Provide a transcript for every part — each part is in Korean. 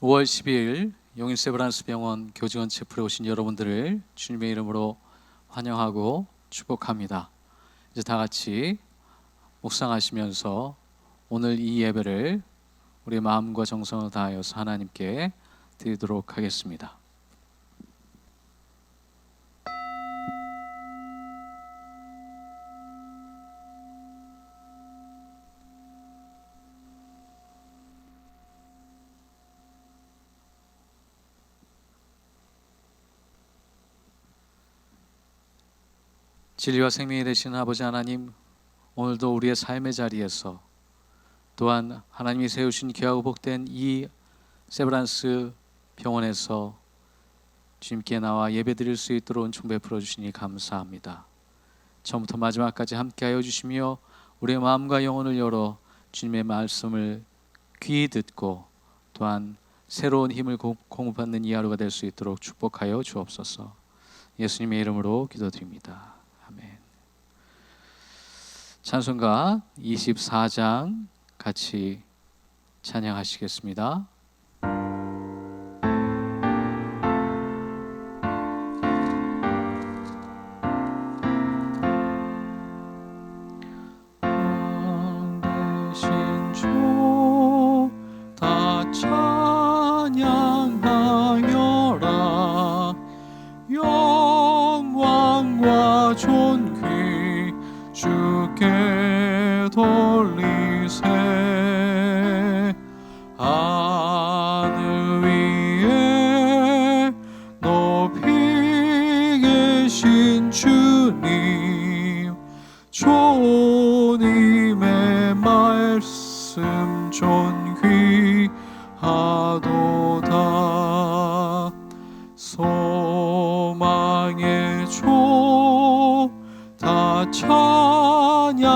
5월 12일 용인 세브란스 병원 교직원 체플에 오신 여러분들을 주님의 이름으로 환영하고 축복합니다. 이제 다 같이 묵상하시면서 오늘 이 예배를 우리 마음과 정성을 다하여서 하나님께 드리도록 하겠습니다. 진리와 생명이 되신 아버지 하나님, 오늘도 우리의 삶의 자리에서 또한 하나님이 세우신 귀하고 복된 이 세브란스 병원에서 주님께 나와 예배드릴 수 있도록 은총 베풀어 주시니 감사합니다. 처음부터 마지막까지 함께하여 주시며 우리의 마음과 영혼을 열어 주님의 말씀을 귀히 듣고 또한 새로운 힘을 공- 공급받는 이 하루가 될 수 있도록 축복하여 주옵소서. 예수님의 이름으로 기도드립니다. 찬송가 24장 같이 찬양하시겠습니다. 소망의 주다 찬양하여라.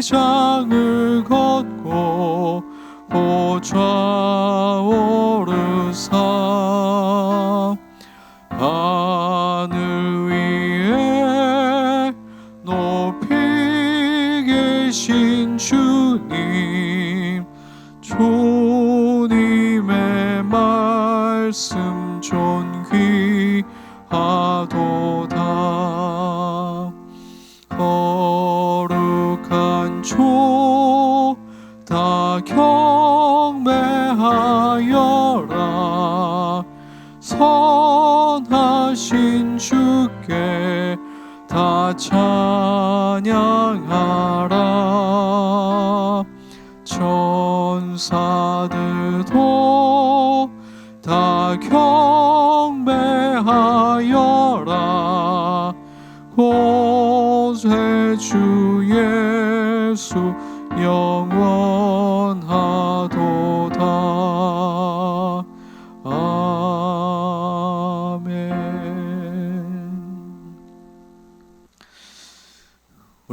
휘장을 걷고 보좌 오르사 경배하여라. 선하신 주께 다 찬양하라. 천사들도 다 경배하여라. 고세 주 예수 영원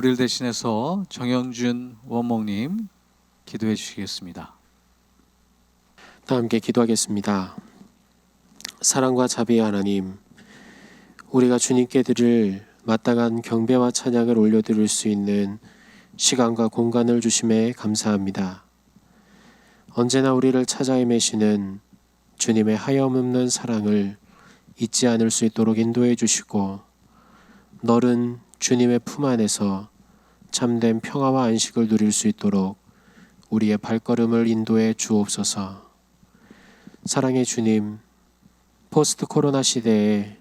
우리를 대신해서 정영준 원목님 기도해 주시겠습니다. 다 함께 기도하겠습니다. 사랑과 자비의 하나님, 우리가 주님께 드릴 마땅한 경배와 찬양을 올려드릴 수 있는 시간과 공간을 주심에 감사합니다. 언제나 우리를 찾아 헤매시는 주님의 하염없는 사랑을 잊지 않을 수 있도록 인도해 주시고 너른 주님의 품 안에서 참된 평화와 안식을 누릴 수 있도록 우리의 발걸음을 인도해 주옵소서. 사랑의 주님, 포스트 코로나 시대에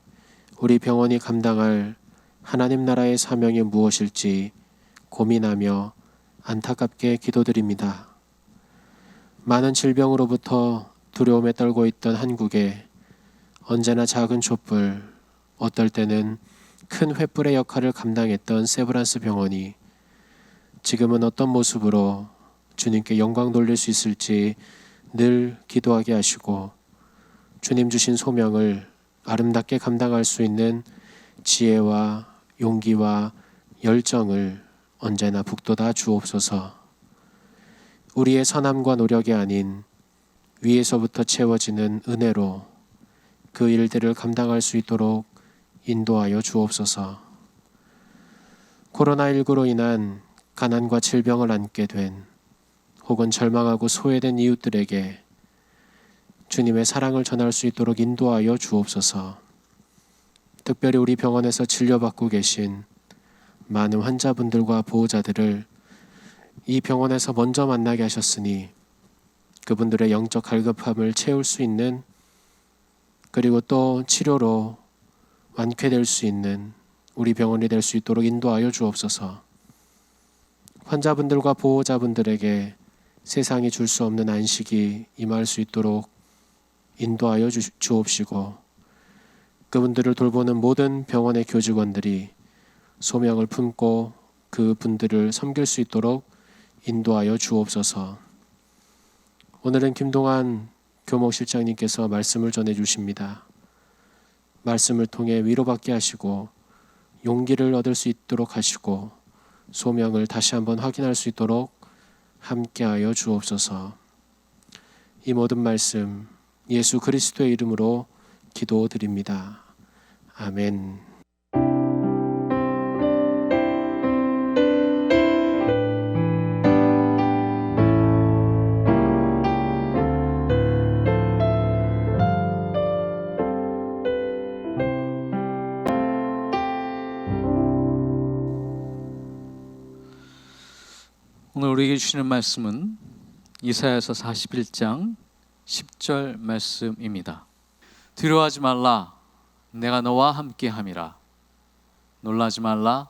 우리 병원이 감당할 하나님 나라의 사명이 무엇일지 고민하며 안타깝게 기도드립니다. 많은 질병으로부터 두려움에 떨고 있던 한국에 언제나 작은 촛불, 어떨 때는 큰 횃불의 역할을 감당했던 세브란스 병원이 지금은 어떤 모습으로 주님께 영광 돌릴 수 있을지 늘 기도하게 하시고 주님 주신 소명을 아름답게 감당할 수 있는 지혜와 용기와 열정을 언제나 북돋아 주옵소서. 우리의 선함과 노력이 아닌 위에서부터 채워지는 은혜로 그 일들을 감당할 수 있도록 인도하여 주옵소서. 코로나19로 인한 가난과 질병을 안게 된 혹은 절망하고 소외된 이웃들에게 주님의 사랑을 전할 수 있도록 인도하여 주옵소서. 특별히 우리 병원에서 진료받고 계신 많은 환자분들과 보호자들을 이 병원에서 먼저 만나게 하셨으니 그분들의 영적 갈급함을 채울 수 있는 그리고 또 치료로 완쾌될 수 있는 우리 병원이 될 수 있도록 인도하여 주옵소서. 환자분들과 보호자분들에게 세상이 줄 수 없는 안식이 임할 수 있도록 인도하여 주, 주옵시고 그분들을 돌보는 모든 병원의 교직원들이 소명을 품고 그 분들을 섬길 수 있도록 인도하여 주옵소서. 오늘은 김동환 교목실장님께서 말씀을 전해 주십니다. 말씀을 통해 위로받게 하시고 용기를 얻을 수 있도록 하시고 소명을 다시 한번 확인할 수 있도록 함께하여 주옵소서. 이 모든 말씀 예수 그리스도의 이름으로 기도드립니다. 아멘. 우리에게 주시는 말씀은 이사야서 41장 10절 말씀입니다. 두려워하지 말라. 내가 너와 함께 함이라. 놀라지 말라.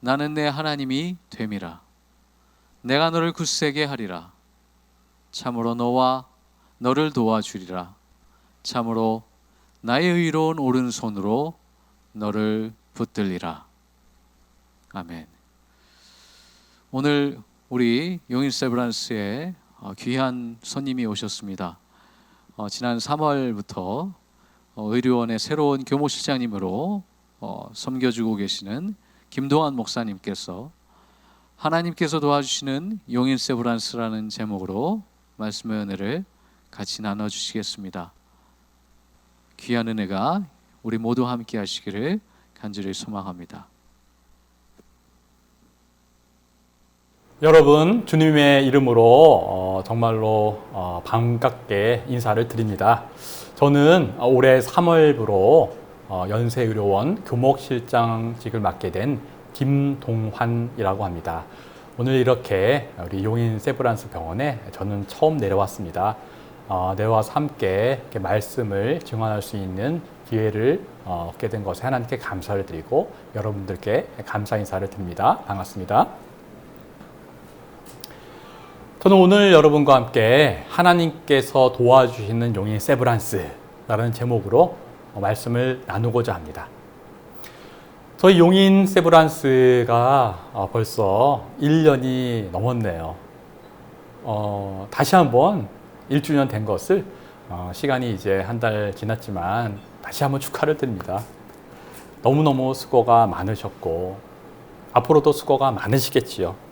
나는 내 하나님이 됨이라. 내가 너를 굳세게 하리라. 참으로 너와 너를 도와주리라. 참으로 나의 의로운 오른손으로 너를 붙들리라. 아멘. 오늘 우리 용인 세브란스에 어, 귀한 손님이 오셨습니다. 어, 지난 3월부터 어, 의료원의 새로운 교무실장님으로 어, 섬겨주고 계시는 김동환 목사님께서 하나님께서 도와주시는 용인 세브란스라는 제목으로 말씀의 은혜를 같이 나눠주시겠습니다. 귀한 은혜가 우리 모두 함께 하시기를 간절히 소망합니다. 여러분 주님의 이름으로 어, 정말로 어, 반갑게 인사를 드립니다. 저는 올해 3월부로 어, 연세의료원 교목실장직을 맡게 된 김동환이라고 합니다. 오늘 이렇게 우리 용인 세브란스 병원에 저는 처음 내려왔습니다. 어, 내려와서 함께 말씀을 증언할 수 있는 기회를 어, 얻게 된 것에 하나님께 감사를 드리고 여러분들께 감사 인사를 드립니다. 반갑습니다. 저는 오늘 여러분과 함께 하나님께서 도와주시는 용인 세브란스라는 제목으로 말씀을 나누고자 합니다. 저희 용인 세브란스가 어, 벌써 1년이 넘었네요. 어, 다시 한번 1주년 된 것을 어, 시간이 이제 한 달 지났지만 다시 한번 축하를 드립니다. 너무너무 수고가 많으셨고 앞으로도 수고가 많으시겠지요.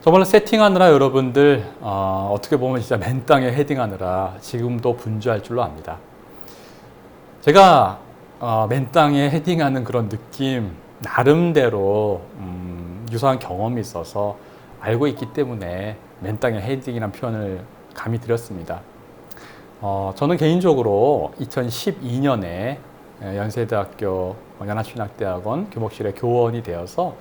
정말 세팅하느라 여러분들 어, 떻게 보면 진짜 맨 땅에 헤딩하느라 지금도 분주할 줄로 압니다. 제가 어, 맨 땅에 헤딩하는 그런 느낌 나름대로 음, 유사한 경험이 있어서 알고 있기 때문에 맨 땅에 헤딩이라는 표현을 감히 드렸습니다. 어, 저는 개인적으로 2012년에 연세대학교 연합신학대학원 교목실의 교원이 되어서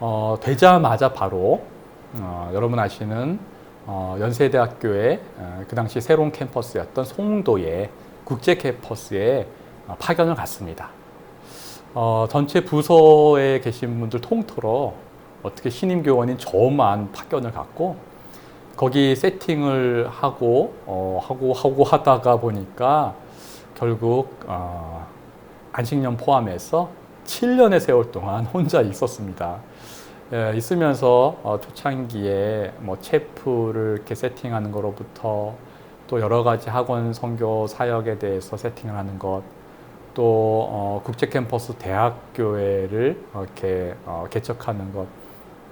어, 되자마자 바로 어, 여러분 아시는 어, 연세대학교의 어, 그 당시 새로운 캠퍼스였던 송도의 국제 캠퍼스에 어, 파견을 갔습니다. 어, 전체 부서에 계신 분들 통틀어 어떻게 신임 교원인 저만 파견을 갔고 거기 세팅을 하고 어, 하고 하고 하다가 보니까 결국 어, 안식년 포함해서 7년의 세월 동안 혼자 있었습니다. 예, 있으면서 어, 초창기에 뭐 체프를 이렇게 세팅하는 거로부터 또 여러 가지 학원 선교 사역에 대해서 세팅을 하는 것, 또 어, 국제 캠퍼스 대학교회를 이렇게 어, 개척하는 것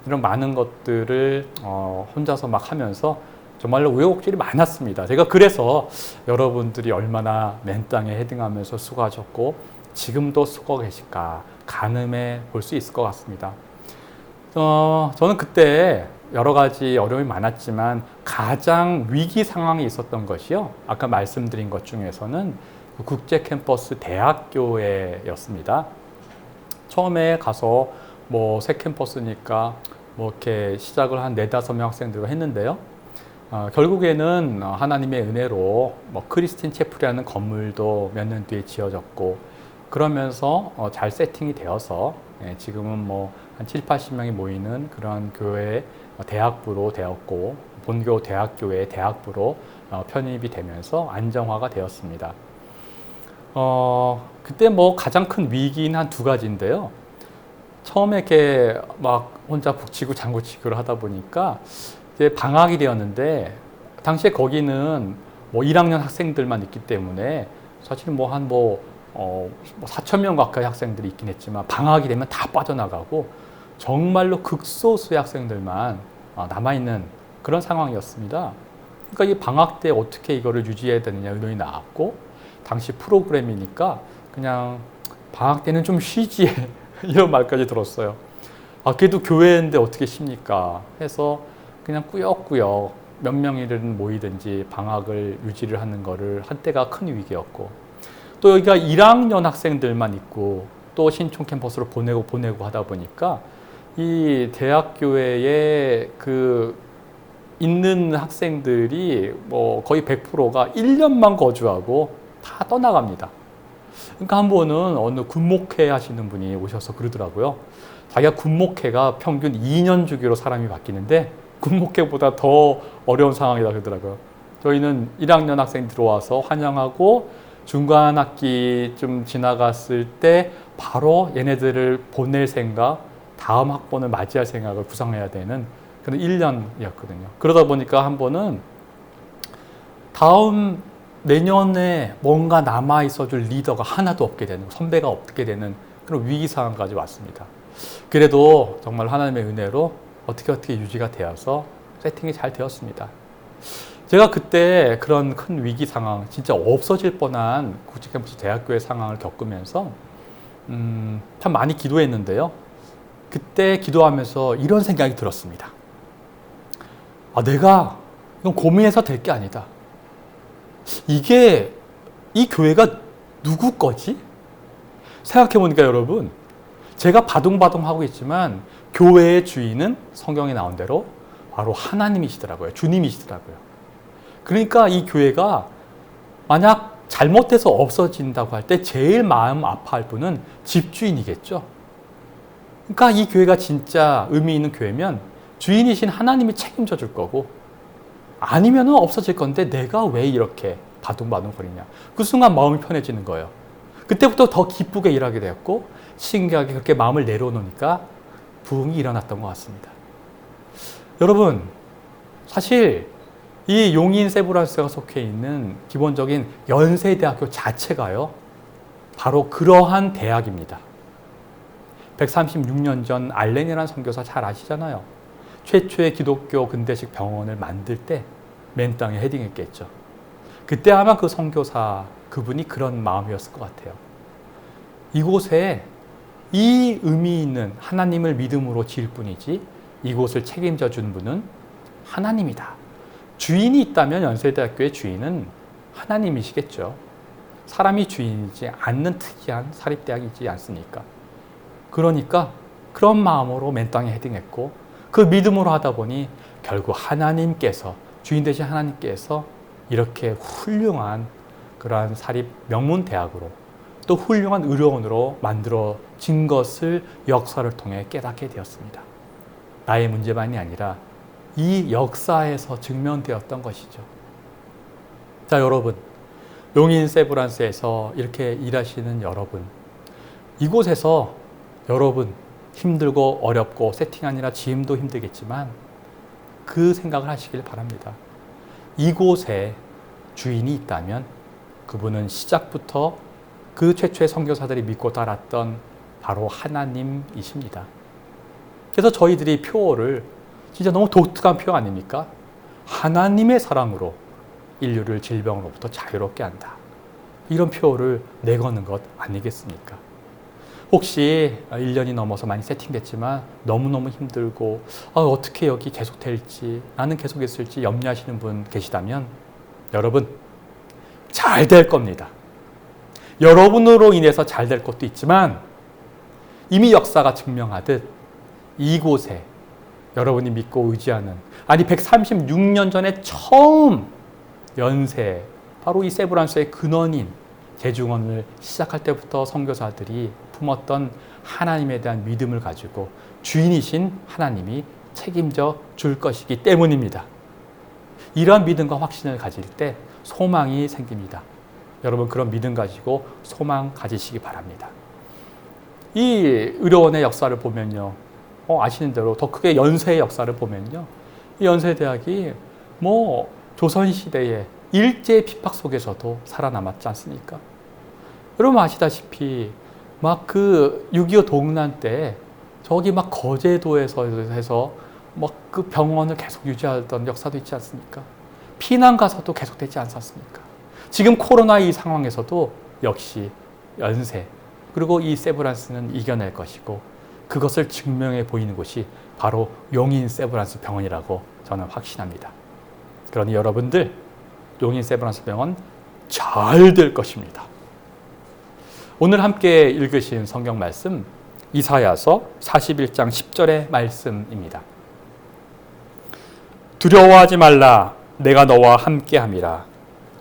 이런 많은 것들을 어, 혼자서 막 하면서 정말로 우여곡절이 많았습니다. 제가 그래서 여러분들이 얼마나 맨 땅에 헤딩하면서 수고하셨고 지금도 수고 계실까 가늠해 볼 수 있을 것 같습니다. 어, 저는 그때 여러 가지 어려움이 많았지만 가장 위기 상황이 있었던 것이요. 아까 말씀드린 것 중에서는 그 국제 캠퍼스 대학교에였습니다. 처음에 가서 뭐 새 캠퍼스니까 뭐 이렇게 시작을 한 네다섯 명 학생들과 했는데요. 어, 결국에는 어, 하나님의 은혜로 뭐 크리스틴 채플이라는 건물도 몇 년 뒤에 지어졌고 그러면서 어, 잘 세팅이 되어서 예, 지금은 뭐 한 7, 80명이 모이는 그런 교회 어, 대학부로 되었고 본교 대학교의 대학부로 어, 편입이 되면서 안정화가 되었습니다. 어, 그때 뭐 가장 큰 위기는 한두 가지인데요. 처음에 이렇게 막 혼자 북치고 장구치기를 하다 보니까 이제 방학이 되었는데 당시에 거기는 뭐 1학년 학생들만 있기 때문에 사실 뭐 한뭐 어, 4천 명 가까이 학생들이 있긴 했지만 방학이 되면 다 빠져나가고 정말로 극소수의 학생들만 어, 남아있는 그런 상황이었습니다. 그러니까 이 방학 때 어떻게 이거를 유지해야 되느냐 의논이 나왔고 당시 프로그램이니까 그냥 방학 때는 좀 쉬지 이런 말까지 들었어요. 아 그래도 교회인데 어떻게 쉽니까? 해서 그냥 꾸역꾸역 몇 명이든 모이든지 방학을 유지를 하는 거를 한때가 큰 위기였고 또 여기가 1학년 학생들만 있고 또 신촌 캠퍼스로 보내고 보내고 하다 보니까 이 대학교에 그 있는 학생들이 뭐 거의 100%가 1년만 거주하고 다 떠나갑니다. 그러니까 한 번은 어느 군목회 하시는 분이 오셔서 그러더라고요. 자기가 군목회가 평균 2년 주기로 사람이 바뀌는데 군목회보다 더 어려운 상황이다 그러더라고요. 저희는 1학년 학생 들어와서 환영하고 중간 학기 좀 지나갔을 때 바로 얘네들을 보낼 생각, 다음 학번을 맞이할 생각을 구상해야 되는 그런 1년이었거든요. 그러다 보니까 한 번은 다음 내년에 뭔가 남아 있어줄 리더가 하나도 없게 되는 선배가 없게 되는 그런 위기 상황까지 왔습니다. 그래도 정말 하나님의 은혜로 어떻게 어떻게 유지가 되어서 세팅이 잘 되었습니다. 제가 그때 그런 큰 위기 상황, 진짜 없어질 뻔한 국제캠퍼스 대학교의 상황을 겪으면서 음, 참 많이 기도했는데요. 그때 기도하면서 이런 생각이 들었습니다. 아, 내가 이건 고민해서 될 게 아니다. 이게 이 교회가 누구 거지? 생각해 보니까 여러분, 제가 바둥바둥 하고 있지만 교회의 주인은 성경에 나온 대로 바로 하나님이시더라고요. 주님이시더라고요. 그러니까 이 교회가 만약 잘못해서 없어진다고 할 때 제일 마음 아파할 분은 집주인이겠죠. 그러니까 이 교회가 진짜 의미 있는 교회면 주인이신 하나님이 책임져 줄 거고 아니면 없어질 건데 내가 왜 이렇게 바둥바둥 거리냐. 그 순간 마음이 편해지는 거예요. 그때부터 더 기쁘게 일하게 되었고 신기하게 그렇게 마음을 내려놓으니까 부흥이 일어났던 것 같습니다. 여러분, 사실 이 용인 세브란스가 속해 있는 기본적인 연세대학교 자체가요, 바로 그러한 대학입니다. 136년 전 알렌이라는 선교사 잘 아시잖아요. 최초의 기독교 근대식 병원을 만들 때 맨 땅에 헤딩했겠죠. 그때 아마 그 선교사 그분이 그런 마음이었을 것 같아요. 이곳에 이 의미 있는 하나님을 믿음으로 지을 뿐이지 이곳을 책임져 준 분은 하나님이다. 주인이 있다면 연세대학교의 주인은 하나님이시겠죠. 사람이 주인이지 않는 특이한 사립대학이지 않습니까? 그러니까 그런 마음으로 맨 땅에 헤딩했고 그 믿음으로 하다 보니 결국 하나님께서 주인 되신 하나님께서 이렇게 훌륭한 그러한 사립 명문 대학으로 또 훌륭한 의료원으로 만들어진 것을 역사를 통해 깨닫게 되었습니다. 나의 문제만이 아니라 이 역사에서 증명되었던 것이죠. 자, 여러분. 용인 세브란스에서 이렇게 일하시는 여러분. 이곳에서 여러분 힘들고 어렵고 세팅하느라 지금도 힘들겠지만 그 생각을 하시길 바랍니다. 이곳에 주인이 있다면 그분은 시작부터 그 최초의 선교사들이 믿고 따랐던 바로 하나님이십니다. 그래서 저희들이 표어를 진짜 너무 독특한 표 아닙니까? 하나님의 사랑으로 인류를 질병으로부터 자유롭게 한다. 이런 표어를 내거는 것 아니겠습니까? 혹시 1년이 넘어서 많이 세팅됐지만 너무너무 힘들고 아, 어떻게 여기 계속 될지 나는 계속 있을지 염려하시는 분 계시다면 여러분 잘 될 겁니다. 여러분으로 인해서 잘 될 것도 있지만 이미 역사가 증명하듯 이곳에 여러분이 믿고 의지하는 아니 136년 전에 처음 연세 바로 이 세브란스의 근원인 재중원을 시작할 때부터 선교사들이 품었던 하나님에 대한 믿음을 가지고 주인이신 하나님이 책임져 줄 것이기 때문입니다. 이러한 믿음과 확신을 가질 때 소망이 생깁니다. 여러분 그런 믿음 가지고 소망 가지시기 바랍니다. 이 의료원의 역사를 보면요. 어, 아시는 대로 더 크게 연세의 역사를 보면요. 이 연세대학이 뭐 조선시대의 일제 비팍 속에서도 살아남았지 않습니까? 여러분 아시다시피 막 그 6.25 동란 때 저기 막 거제도에서 해서 막 그 병원을 계속 유지하던 역사도 있지 않습니까? 피난 가서도 계속되지 않았습니까? 지금 코로나 이 상황에서도 역시 연세 그리고 이 세브란스는 이겨낼 것이고 그것을 증명해 보이는 곳이 바로 용인 세브란스 병원이라고 저는 확신합니다. 그러니 여러분들 용인 세브란스 병원 잘 될 것입니다. 오늘 함께 읽으신 성경 말씀 이사야서 41장 10절의 말씀입니다. 두려워하지 말라 내가 너와 함께 함이라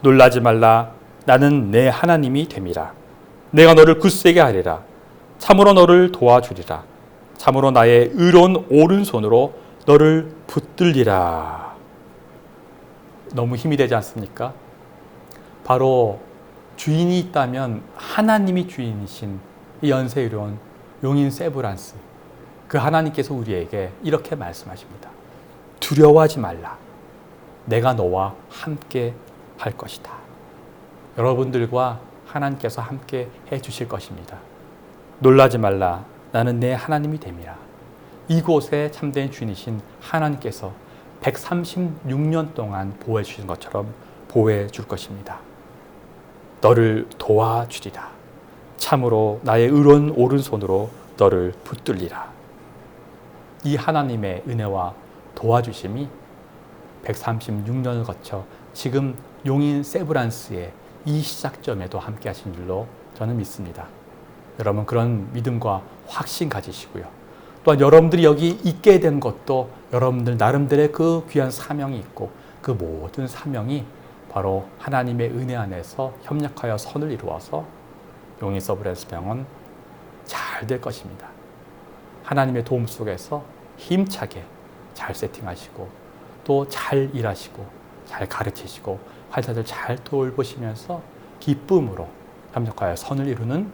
놀라지 말라 나는 내 하나님이 됨이라 내가 너를 굳세게 하리라 참으로 너를 도와주리라 참으로 나의 의로운 오른손으로 너를 붙들리라 너무 힘이 되지 않습니까? 바로 주인이 있다면 하나님이 주인이신 이 연세 의료원 용인 세브란스 그 하나님께서 우리에게 이렇게 말씀하십니다. 두려워하지 말라. 내가 너와 함께 할 것이다. 여러분들과 하나님께서 함께 해 주실 것입니다. 놀라지 말라. 나는 내 하나님이 됨이라. 이곳에 참된 주인이신 하나님께서 136년 동안 보호해 주신 것처럼 보호해 줄 것입니다. 너를 도와주리라. 참으로 나의 의로운 오른손으로 너를 붙들리라. 이 하나님의 은혜와 도와주심이 136년을 거쳐 지금 용인 세브란스의 이 시작점에도 함께 하신 줄로 저는 믿습니다. 여러분 그런 믿음과 확신 가지시고요. 또한 여러분들이 여기 있게 된 것도 여러분들 나름대로의 그 귀한 사명이 있고 그 모든 사명이 바로 하나님의 은혜 안에서 협력하여 선을 이루어서 용인 서브랜스 병원 잘 될 것입니다. 하나님의 도움 속에서 힘차게 잘 세팅하시고 또 잘 일하시고 잘 가르치시고 환자들 잘 돌보시면서 기쁨으로 협력하여 선을 이루는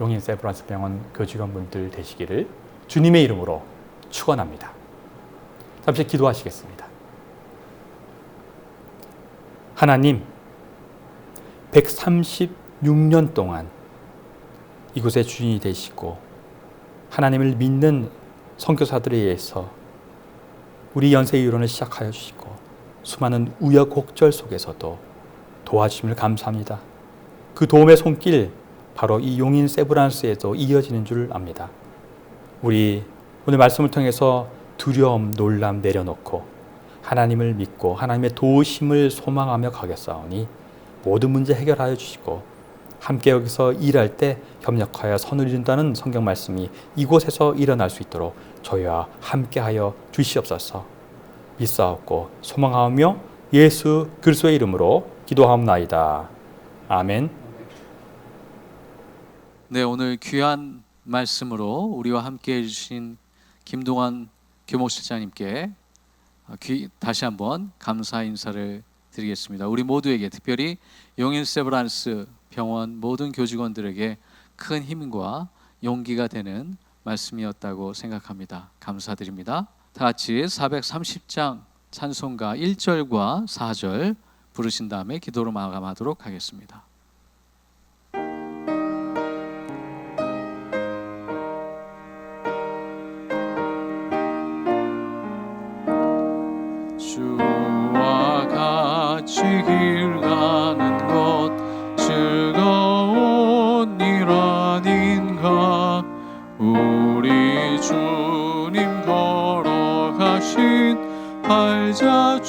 용인 세브란스 병원 교직원분들 되시기를 주님의 이름으로 축원합니다. 잠시 기도하시겠습니다. 하나님, 136년 동안 이곳의 주인이 되시고 하나님을 믿는 선교사들에 의해서 우리 연세 이론을 시작하여 주시고 수많은 우여곡절 속에서도 도와주심을 감사합니다. 그 도움의 손길 바로 이 용인 세브란스에도 이어지는 줄 압니다. 우리 오늘 말씀을 통해서 두려움, 놀람 내려놓고 하나님을 믿고 하나님의 도우심을 소망하며 가겠사오니 모든 문제 해결하여 주시고 함께 여기서 일할 때 협력하여 선을 이룬다는 성경 말씀이 이곳에서 일어날 수 있도록 저희와 함께하여 주시옵소서. 믿사옵고 소망하며 예수 그리스도의 이름으로 기도하옵나이다. 아멘. 네, 오늘 귀한 말씀으로 우리와 함께 해주신 김동환 교목실장님께 귀, 다시 한번 감사 인사를 드리겠습니다. 우리 모두에게 특별히 용인 세브란스 병원 모든 교직원들에게 큰 힘과 용기가 되는 말씀이었다고 생각합니다. 감사드립니다. 다 같이 430장 찬송가 1절과 4절 부르신 다음에 기도로 마감하도록 하겠습니다.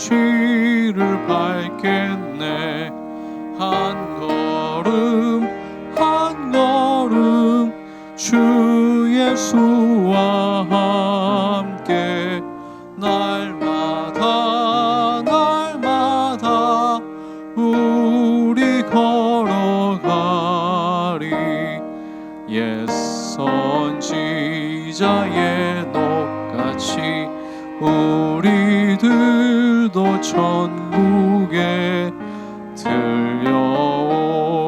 길을 밟겠네. 한 걸음 한 걸음 주 예수와 천국에 들려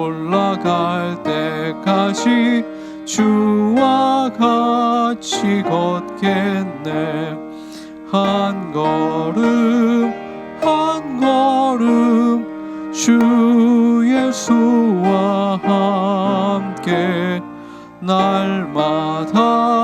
올라갈 때까지 주와 같이 걷겠네. 한 걸음 한 걸음 주 예수와 함께 날마다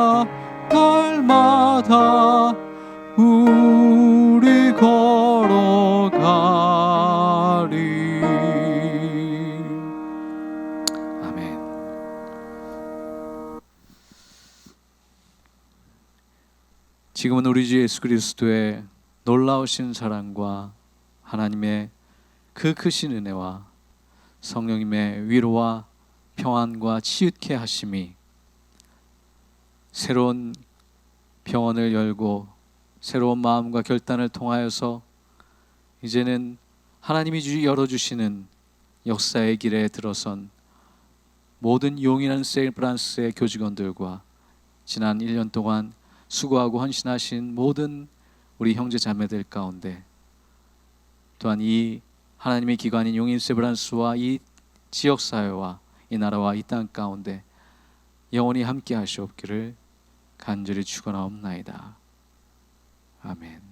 지금은 우리 주 예수 그리스도의 놀라우신 사랑과 하나님의 그 크신 은혜와 성령님의 위로와 평안과 치유케 하심이 새로운 병원을 열고 새로운 마음과 결단을 통하여서 이제는 하나님이 주- 열어주시는 역사의 길에 들어선 모든 용인한 세일브란스의 교직원들과 지난 1년 동안 수고하고 헌신하신 모든 우리 형제 자매들 가운데 또한 이 하나님의 기관인 용인 세브란스와 이 지역 사회와 이 나라와 이 땅 가운데 영원히 함께 하시옵기를 간절히 축원하옵나이다. 아멘.